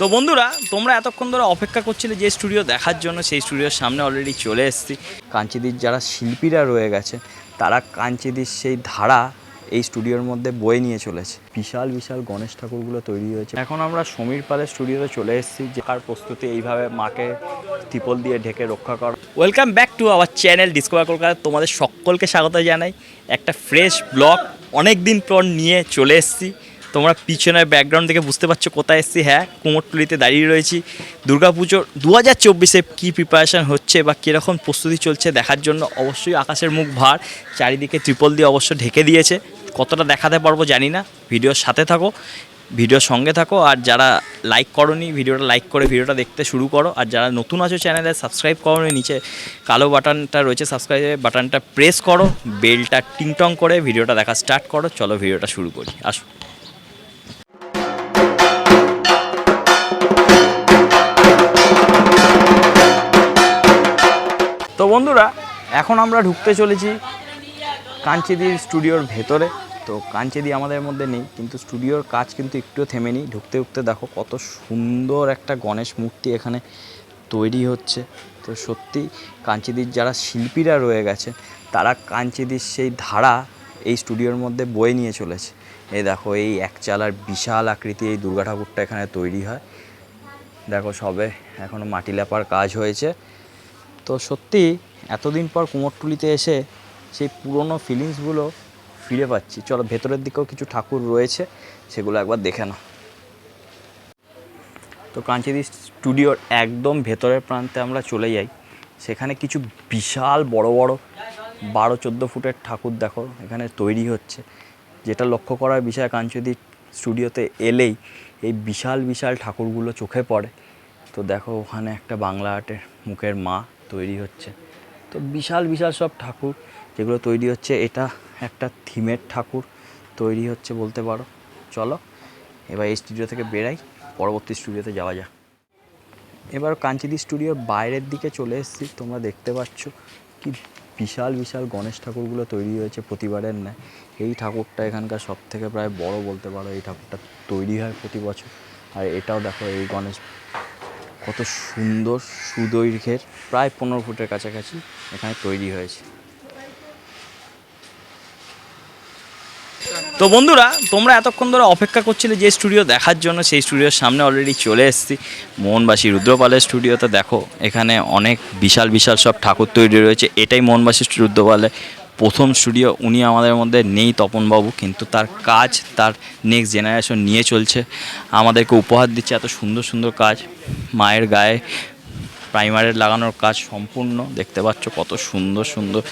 তো বন্ধুরা, তোমরা এতক্ষণ ধরে অপেক্ষা করছিলে যে স্টুডিও দেখার জন্য, সেই স্টুডিওর সামনে অলরেডি চলে এসেছি। কাঞ্চিদির যারা শিল্পীরা রয়ে গেছে, তারা কাঞ্চিদির সেই ধারা এই স্টুডিওর মধ্যে বয়ে নিয়ে চলেছে। বিশাল বিশাল গণেশ ঠাকুরগুলো তৈরি হয়েছে। এখন আমরা সমীর পালের স্টুডিওতে চলে এসেছি, যে কার প্রস্তুতি এইভাবে মাকে ত্রিপল দিয়ে ঢেকে রক্ষা করা। Welcome back to our channel discover Kolkata তোমাদের সকলকে স্বাগত জানাই। একটা ফ্রেশ ব্লগ অনেক দিন পর নিয়ে চলে এসেছি। তোমরা পিছনের ব্যাকগ্রাউন্ড থেকে বুঝতে পারছ কোথায় এসেছি। হ্যাঁ কুমোরটুলিতে দাঁড়িয়ে রয়েছি। দুর্গাপুজোর দু হাজার চব্বিশে কী প্রিপারেশান হচ্ছে বা কীরকম প্রস্তুতি চলছে দেখার জন্য অবশ্যই আকাশের মুখ ভার, চারিদিকে ত্রিপল দিয়ে অবশ্য ঢেকে দিয়েছে। কতটা দেখাতে পারব জানি না, ভিডিওর সাথে থাকো, ভিডিওর সঙ্গে থাকো, আর যারা লাইক করনি, ভিডিওটা লাইক করে ভিডিওটা দেখতে শুরু করো, আর যারা নতুন আছো চ্যানেলে সাবস্ক্রাইব করো নিচে কালো বাটনটা রয়েছে সাবস্ক্রাইবের বাটনটা প্রেস করো বেলটা টিংটং করে ভিডিওটা দেখা স্টার্ট করো, চলো ভিডিওটা শুরু করি, আসো। বন্ধুরা, এখন আমরা ঢুকতে চলেছি কাঞ্চিদির স্টুডিওর ভেতরে। তো কাঞ্চিদি আমাদের মধ্যে নেই, কিন্তু স্টুডিওর কাজ কিন্তু একটুও থেমেনি ঢুকতে ঢুকতে দেখো কত সুন্দর একটা গণেশ মূর্তি এখানে তৈরি হচ্ছে। তো সত্যি কাঞ্চিদির যারা শিল্পীরা রয়ে গেছে, তারা কাঞ্চিদির সেই ধারা এই স্টুডিওর মধ্যে বয়ে নিয়ে চলেছে। এই দেখো, এই একচালার বিশাল আকৃতি এই দুর্গা ঠাকুরটা এখানে তৈরি হয়। দেখো সবে এখনও মাটি লেপার কাজ হয়েছে। তো সত্যি এতদিন পর কুমোরটুলিতে এসে সেই পুরনো ফিলিংসগুলো ফিরে পাচ্ছি। চলো, ভেতরের দিকেও কিছু ঠাকুর রয়েছে, সেগুলো একবার দেখে না তো কাঞ্চিদি স্টুডিওর একদম ভেতরের প্রান্তে আমরা চলে যাই। সেখানে কিছু বিশাল বড় বড় বারো চোদ্দ ফুটের ঠাকুর দেখো, এখানে তৈরি হচ্ছে। যেটা লক্ষ্য করার বিষয়, কাঞ্চদি স্টুডিওতে এলেই এই বিশাল বিশাল ঠাকুরগুলো চোখে পড়ে। তো দেখো, ওখানে একটা বাংলা আর্টের মুখের মা তৈরি হচ্ছে। তো বিশাল বিশাল সব ঠাকুর, যেগুলো তৈরি হচ্ছে, এটা একটা থিমের ঠাকুর তৈরি হচ্ছে বলতে পারো। চলো, এবার এই স্টুডিও থেকে বেরাই, পরবর্তী স্টুডিওতে যাওয়া যাক। এবার কাঞ্চিদি স্টুডিওর বাইরের দিকে চলে এসেছি, তোমরা দেখতে পাচ্ছ কি বিশাল বিশাল গণেশ ঠাকুরগুলো তৈরি হয়েছে প্রতিবারের ন্যায়। এই ঠাকুরটা এখানকার সব থেকে প্রায় বড় বলতে পারো, এই ঠাকুরটা তৈরি হয় প্রতি বছর। আর এটাও দেখো, এই গণেশ কত সুন্দর সুদৈর্ঘ্যের, প্রায় পনেরো ফুটের কাছাকাছি এখানে তৈরি হয়েছে। তো বন্ধুরা, তোমরা এতক্ষণ ধরে অপেক্ষা করছিলে যে স্টুডিও দেখার জন্য, সেই স্টুডিওর সামনে অলরেডি চলে এসেছি। মোহনবাসী রুদ্রপালের স্টুডিওতে দেখো, এখানে অনেক বিশাল বিশাল সব ঠাকুর তৈরি রয়েছে। এটাই মোহনবাসী রুদ্রপালের প্রথম স্টুডিও উনি আমাদের মধ্যে নেই তপনবাবু, কিন্তু তার কাজ তার নেক্সট জেনারেশন নিয়ে চলছে। আমাদেরকে উপহার দিচ্ছে এত সুন্দর সুন্দর কাজ। মায়ের গায়ে প্রাইমারের লাগানোর কাজ সম্পূর্ণ। দেখতে পাচ্ছ কত সুন্দর সুন্দর।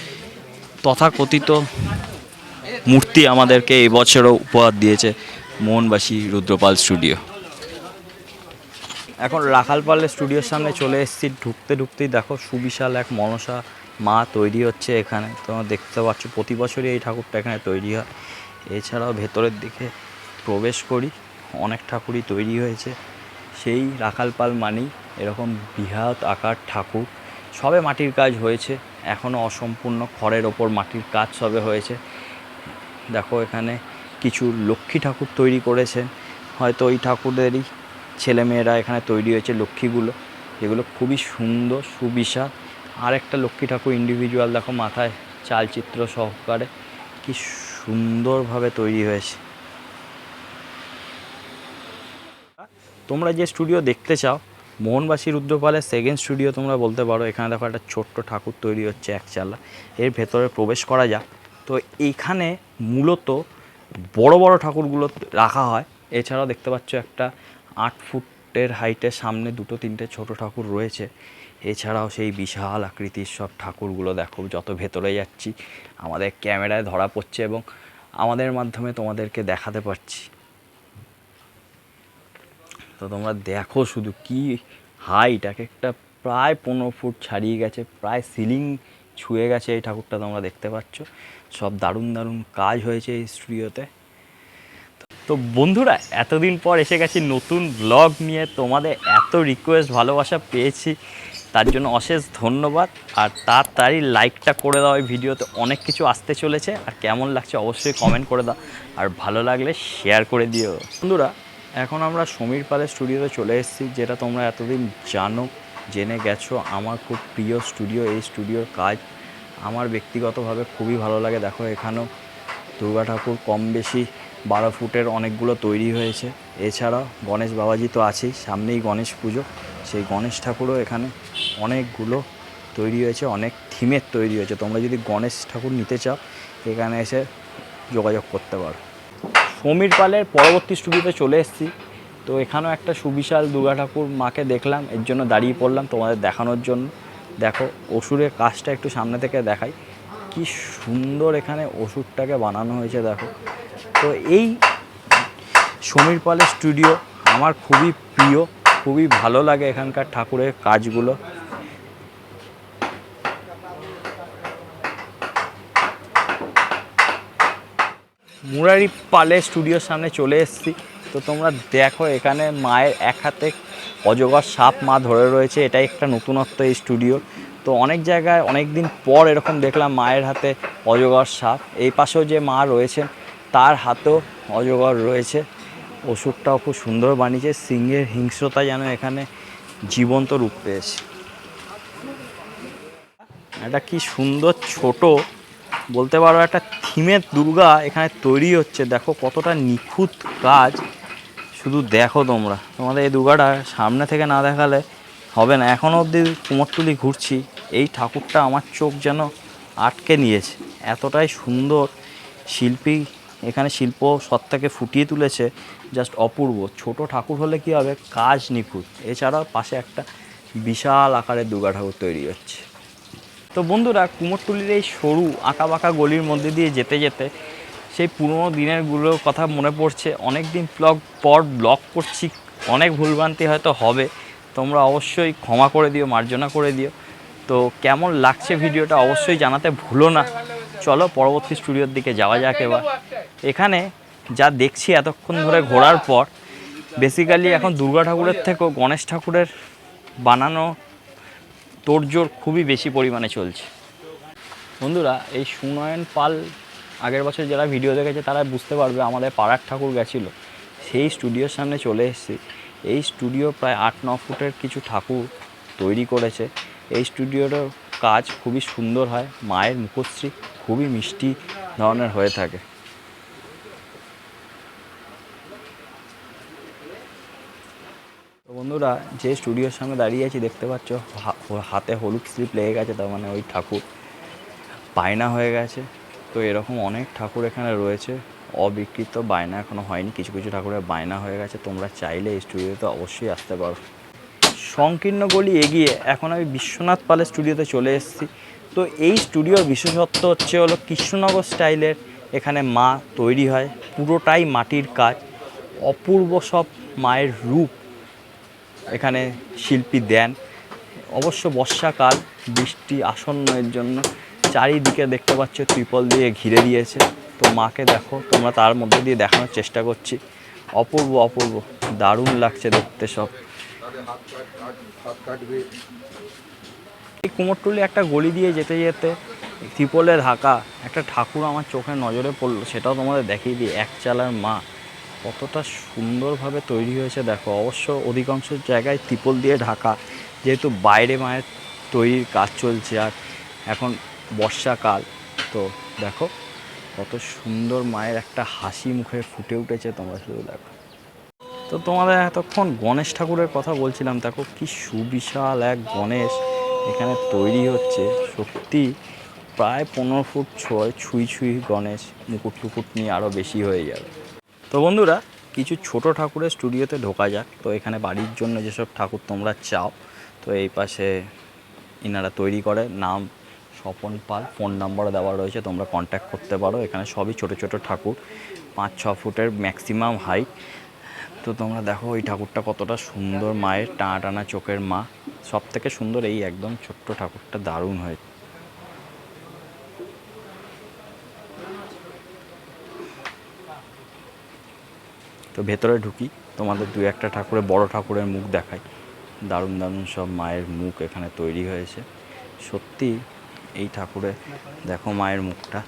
তথাকথিত মূর্তি আমাদেরকে এবছরও উপহার দিয়েছে মোহনবাসী রুদ্রপাল স্টুডিও এখন রাখালপালের স্টুডিওর সামনে চলে এসেছি। ঢুকতে, ঢুকতেই দেখো সুবিশাল এক মনসা মা তৈরি হচ্ছে এখানে। তোমরা দেখতে পাচ্ছ, প্রতি বছরই এই ঠাকুরটা এখানে তৈরি হয়। এছাড়াও ভেতরের দিকে প্রবেশ করি, অনেক ঠাকুরই তৈরি হয়েছে। সেই রাখালপাল মানেই এরকম বৃহৎ আকার ঠাকুর। সবে মাটির কাজ হয়েছে এখনও অসম্পূর্ণ খড়ের ওপর মাটির কাজ সবে হয়েছে। দেখো এখানে কিছু লক্ষ্মী ঠাকুর তৈরি করেছেন। হয়তো ওই ঠাকুরেরই ছেলেমেয়েরা এখানে তৈরি হয়েছে লক্ষ্মীগুলো, যেগুলো খুবই সুন্দর, সুবিশাল। আর একটা লক্ষ্মী ঠাকুর ইন্ডিভিজুয়াল দেখো মাথায় চালচিত্র সহকারে, কি সুন্দরভাবে তৈরি হয়েছে। তোমরা যে স্টুডিও দেখতে চাও, মোহনবাসী রুদ্রপালের সেকেন্ড স্টুডিও তোমরা বলতে পারো, এখানে দেখো একটা ছোট্ট ঠাকুর তৈরি হচ্ছে একচালা এর ভেতরে প্রবেশ করা যাক। তো এইখানে মূলত বড় বড় ঠাকুরগুলো রাখা হয়, এছাড়াও দেখতে পাচ্ছ একটা আট ফুটের হাইটের সামনে দুটো তিনটে ছোট ঠাকুর রয়েছে। এছাড়াও সেই বিশাল আকৃতির সব ঠাকুরগুলো দেখো, যত ভেতরে যাচ্ছি, আমাদের ক্যামেরায় ধরা পড়ছে এবং আমাদের মাধ্যমে তোমাদেরকে দেখাতে পারছি। তো তোমরা দেখো শুধু কি হাইট এক একটা প্রায় পনেরো ফুট ছাড়িয়ে গেছে, প্রায় সিলিং ছুঁয়ে গেছে এই ঠাকুরটা তোমরা দেখতে পাচ্ছ। সব দারুণ দারুণ কাজ হয়েছে এই স্টুডিওতে তো বন্ধুরা, এতদিন পর এসে গেছি নতুন ব্লগ নিয়ে। তোমাদের এত রিকোয়েস্ট ভালোবাসা পেয়েছি। তার জন্য অশেষ ধন্যবাদ। আর তাড়াতাড়ি লাইকটা করে দাও এই ভিডিওতে। অনেক কিছু আসতে চলেছে। আর কেমন লাগছে অবশ্যই কমেন্ট করে দাও। আর ভালো লাগলে শেয়ার করে দিও। বন্ধুরা, এখন আমরা সমীর পালের স্টুডিওতে চলে এসেছি, যেটা তোমরা এতদিন জানো, জেনে গেছো। আমার খুব প্রিয় স্টুডিও এই স্টুডিওর কাজ। আমার ব্যক্তিগতভাবে খুবই ভালো লাগে। দেখো, এখানেও দুর্গা ঠাকুর কম বেশি বারো ফুটের অনেকগুলো তৈরি হয়েছে। এছাড়াও গণেশ বাবাজি তো আছেই। সামনেই গণেশ পুজো। সেই গণেশ ঠাকুরও এখানে অনেকগুলো তৈরি হয়েছে, অনেক থিমের তৈরি হয়েছে। তোমরা যদি গণেশ ঠাকুর নিতে চাও, এখানে এসে যোগাযোগ করতে পারো। সমীর পালের পরবর্তী স্টুডিওতে চলে এসেছি। তো এখানেও একটা সুবিশাল দুর্গা ঠাকুর মাকে দেখলাম, এর জন্য দাঁড়িয়ে পড়লাম তোমাদের দেখানোর জন্য। দেখো, অসুরের কাজটা একটু সামনে থেকে দেখাই। কি সুন্দর এখানে ওষুধটাকে বানানো হয়েছে, দেখো। তো এই সমীর পালের স্টুডিও আমার খুবই প্রিয়, খুবই ভালো লাগে এখানকার ঠাকুরের কাজগুলো। মুরারি পালে স্টুডিওর সামনে চলে এসেছি। তো তোমরা দেখো, এখানে মায়ের এক হাতে অজগর সাপ মা ধরে রয়েছে। এটাই একটা নতুনত্ব এই স্টুডিও। তো অনেক জায়গায় অনেক দিন পর এরকম দেখলাম মায়ের হাতে অজগর সাপ। এই পাশেও যে মা রয়েছেন, তার হাতেও অজগর রয়েছে। ওষুধটাও খুব সুন্দর বানিয়েছে। সিংহের হিংস্রতা যেন এখানে জীবন্ত রূপ পেয়েছে। এটা কি সুন্দর ছোট, বলতে পারো একটা থিমের দুর্গা এখানে তৈরি হচ্ছে। দেখো কতটা নিখুঁত কাজ। শুধু দেখো তোমরা। তোমাদের এই দুর্গাটা সামনে থেকে না দেখালে হবে না। এখনও অবধি কুমোরটুলি ঘুরছি। এই ঠাকুরটা আমার চোখ যেন আটকে নিয়েছে। এতটাই সুন্দর শিল্পী এখানে শিল্প সত্তাকে ফুটিয়ে তুলেছে। জাস্ট অপূর্ব। ছোট ঠাকুর হলে কি হবে? কাজ নিখুঁত। এছাড়াও পাশে একটা বিশাল আকারের দুর্গা ঠাকুর তৈরি হচ্ছে। তো বন্ধুরা, কুমোরটুলির এই সরু আঁকা বাঁকা গলির মধ্যে দিয়ে যেতে যেতে সেই পুরোনো দিনেরগুলোর কথা মনে পড়ছে। অনেক দিন ব্লগ পর ব্লগ করছি, অনেক ভুলভ্রান্তি হয়তো হবে। তোমরা অবশ্যই ক্ষমা করে দিও, মার্জনা করে দিও। তো কেমন লাগছে ভিডিওটা অবশ্যই জানাতে ভুলো না। চলো পরবর্তী স্টুডিওর দিকে যাওয়া যাক এবার। এখানে যা দেখছি এতক্ষণ ধরে ঘোরার পর বেসিক্যালি এখন দুর্গা ঠাকুরের থেকেও গণেশ ঠাকুরের বানানো তোড়জোড় খুবই বেশি পরিমাণে চলছে। বন্ধুরা, এই সুনয়ন পাল আগের বছর যারা ভিডিও দেখেছে, তারা বুঝতে পারবে আমাদের পাড়ার ঠাকুর গেছিল। সেই স্টুডিওর সামনে চলে এসেছি। এই স্টুডিও প্রায় আট, ন ফুটের কিছু ঠাকুর তৈরি করেছে। এই স্টুডিওর কাজ খুবই সুন্দর হয়, মায়ের মুখশ্রী খুবই মিষ্টি ধরনের হয়ে থাকে। বন্ধুরা, যে স্টুডিওর সামনে দাঁড়িয়ে আছি, দেখতে পাচ্ছ হাতে হলুদ স্লিপ লেগে গেছে, তার মানে ওই ঠাকুর বায়না হয়ে গেছে। তো এরকম অনেক ঠাকুর এখানে রয়েছে। অবিকৃত বায়না এখনও হয়নি, কিছু কিছু ঠাকুরের বায়না হয়ে গেছে। তোমরা চাইলে এই স্টুডিওতে অবশ্যই আসতে পারো। সংকীর্ণ গলি এগিয়ে এখন আমি বিশ্বনাথ পালের স্টুডিওতে চলে এসেছি। তো এই স্টুডিওর বিশেষত্ব হচ্ছে হলো কৃষ্ণনগর স্টাইলের এখানে মা তৈরি হয়। পুরোটাই মাটির কাজ। অপূর্ব সব মায়ের রূপ। এখানে শিল্পী দেন। অবশ্য বর্ষাকাল, বৃষ্টি আসন্ন এর জন্য চারিদিকে দেখতে পাচ্ছ ত্রিপল দিয়ে ঘিরে দিয়েছে। তো মাকে দেখো, তোমরা তার মধ্যে দিয়ে দেখানোর চেষ্টা করছি। অপূর্ব অপূর্ব, দারুণ লাগছে দেখতে সব। এই কুমোরটুলি একটা গলি দিয়ে যেতে যেতে ত্রিপলে ঢাকা একটা ঠাকুর আমার চোখে নজরে পড়ল, সেটাও তোমাদের দেখিয়ে দিই। এক চালার মা কতটা সুন্দরভাবে তৈরি হয়েছে দেখো। অবশ্য অধিকাংশ জায়গায় ত্রিপল দিয়ে ঢাকা, যেহেতু বাইরে মায়ের তৈরির কাজ চলছে আর এখন বর্ষাকাল, তো দেখো কত সুন্দর মায়ের একটা হাসি মুখে ফুটে উঠেছে তোমরা শুধু দেখো। তো তোমাদের এতক্ষণ গণেশ ঠাকুরের কথা বলছিলাম, দেখো কি সুবিশাল এক গণেশ এখানে তৈরি হচ্ছে। সত্যি প্রায় পনেরো ফুট ছয় ছুঁই ছুঁই গণেশ মুকুট টুকুট নিয়ে আরও বেশি হয়ে যাবে তো বন্ধুরা, কিছু ছোট ঠাকুরের স্টুডিওতে ঢোকা যাক। তো এখানে বাড়ির জন্য যেসব ঠাকুর তোমরা চাও, তো এই পাশে ইনারা তৈরি করে। নাম স্বপন পাল ফোন নাম্বার দেওয়া রয়েছে, তোমরা কন্ট্যাক্ট করতে পারো। এখানে সবই ছোট ছোট ঠাকুর, পাঁচ, ছ ফুটের ম্যাক্সিমাম হাইট তো তোমরা দেখো ওই ঠাকুরটা কতটা সুন্দর, মায়ের টানা টানা চোখের মা। সব থেকে সুন্দর এই একদম ছোট্ট ঠাকুরটা দারুণ হয়েছে। তো ভেতরে ঢুকি, তোমাদের দু একটা ঠাকুরের বড় ঠাকুরের মুখ দেখাই। দারুণ দারুণ সব মায়ের মুখ এখানে তৈরি হয়েছে। সত্যি এই ঠাকুরে দেখো মায়ের মুখটা,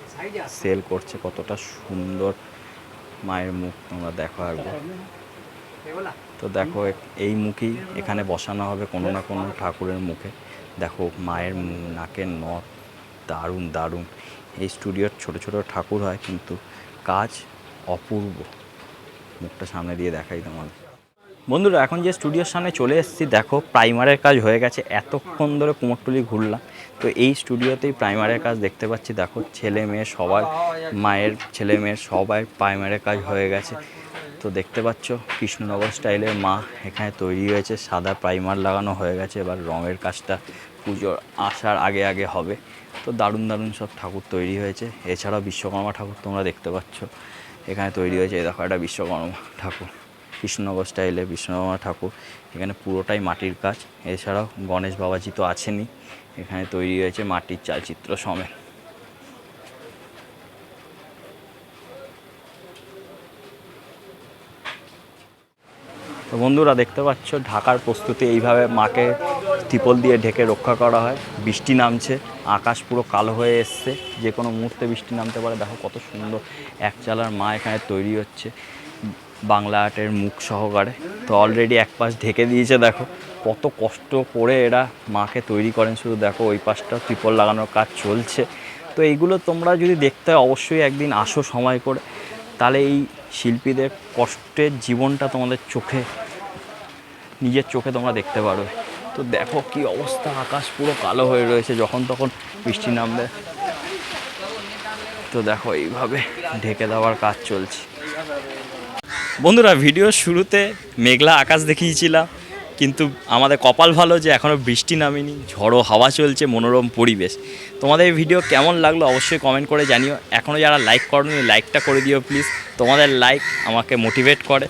সেল করছে কতটা সুন্দর মায়ের মুখ তোমরা দেখো একবার তো দেখো এই মুখেই এখানে বসানো হবে কোনো না কোনো ঠাকুরের মুখে। দেখো মায়ের নাকের নথ দারুণ দারুণ। এই স্টুডিওর ছোট ছোট ঠাকুর হয়, কিন্তু কাজ অপূর্ব। মুখটা সামনে দিয়ে দেখাই তোমাদের বন্ধুরা, এখন যে স্টুডিওর সামনে চলে এসেছি, দেখো প্রাইমারের কাজ হয়ে গেছে, এতক্ষণ ধরে কুমোরটুলি ঘুরলাম। তো এই স্টুডিওতেই প্রাইমারের কাজ দেখতে পাচ্ছি, দেখো, ছেলে মেয়ে সবার, মায়ের, ছেলে মেয়ের সবাই প্রাইমারের কাজ হয়ে গেছে। তো দেখতে পাচ্ছ, কৃষ্ণনগর স্টাইলের মা এখানে তৈরি হয়েছে, সাদা প্রাইমার লাগানো হয়ে গেছে, এবার রঙের কাজটা পুজোর আসার আগে আগে হবে। তো দারুণ দারুণ সব ঠাকুর তৈরি হয়েছে, এছাড়াও বিশ্বকর্মা ঠাকুর তোমরা দেখতে পাচ্ছ। এখানে তৈরি হয়েছে। এই দেখো একটা বিশ্বকর্মা ঠাকুর। কৃষ্ণনগর স্টাইলে বিশ্বকর্মা ঠাকুর। এখানে পুরোটাই মাটির কাজ। এছাড়াও গণেশ বাবাজি তো আছেনই। এখানে তৈরি হয়েছে মাটির চালচিত্র সমেত। তো বন্ধুরা দেখতে পাচ্ছ, ঢাকার প্রস্তুতি এইভাবে মাকে ত্রিপল দিয়ে ঢেকে রক্ষা করা হয়। বৃষ্টি নামছে, আকাশ পুরো কালো হয়ে এসছে। যে কোনো মুহূর্তে বৃষ্টি নামতে পারে। দেখো কত সুন্দর এক চালার মা এখানে তৈরি হচ্ছে বাংলা আর্টের মুখ সহকারে। তো অলরেডি এক পাশ ঢেকে দিয়েছে, দেখো। কত কষ্ট করে এরা মাকে তৈরি করেন। শুধু দেখো ওই পাশটা ত্রিপল লাগানোর কাজ চলছে। তো এইগুলো তোমরা যদি দেখতে হয়, অবশ্যই একদিন আসো সময় করে। তাহলে এই শিল্পীদের কষ্টের জীবনটা তোমাদের চোখে, নিজের চোখে তোমরা দেখতে পারবে তো দেখো কি অবস্থা, আকাশ পুরো কালো হয়ে রয়েছে, যখন তখন বৃষ্টি নামবে। তো দেখো এইভাবে ঢেকে দেওয়ার কাজ চলছে। বন্ধুরা ভিডিও শুরুতে মেঘলা আকাশ দেখিয়েছিলাম। কিন্তু আমাদের কপাল ভালো যে এখনও বৃষ্টি নামেনি, ঝড়ো হাওয়া চলছে, মনোরম পরিবেশ। তোমাদের এই ভিডিও কেমন লাগল অবশ্যই কমেন্ট করে জানিও। এখনও যারা লাইক করনি লাইকটা করে দিও প্লিজ তোমাদের লাইক আমাকে মোটিভেট করে।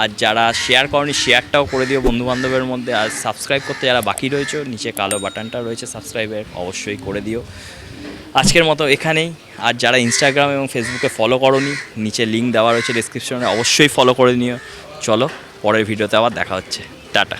আর যারা শেয়ার করনি শেয়ারটাও করে দিও বন্ধুবান্ধবের মধ্যে। আর সাবস্ক্রাইব করতে যারা বাকি রয়েছে, নিচে কালো বাটনটা রয়েছে সাবস্ক্রাইবের অবশ্যই করে দিও। আজকের মতো এখানেই। আর যারা ইনস্টাগ্রাম এবং ফেসবুকে ফলো করনি, নিচে লিঙ্ক দেওয়া রয়েছে ডিসক্রিপশনে অবশ্যই ফলো করে নিও। চলো পরের ভিডিওতে আবার দেখা হচ্ছে। টাটা।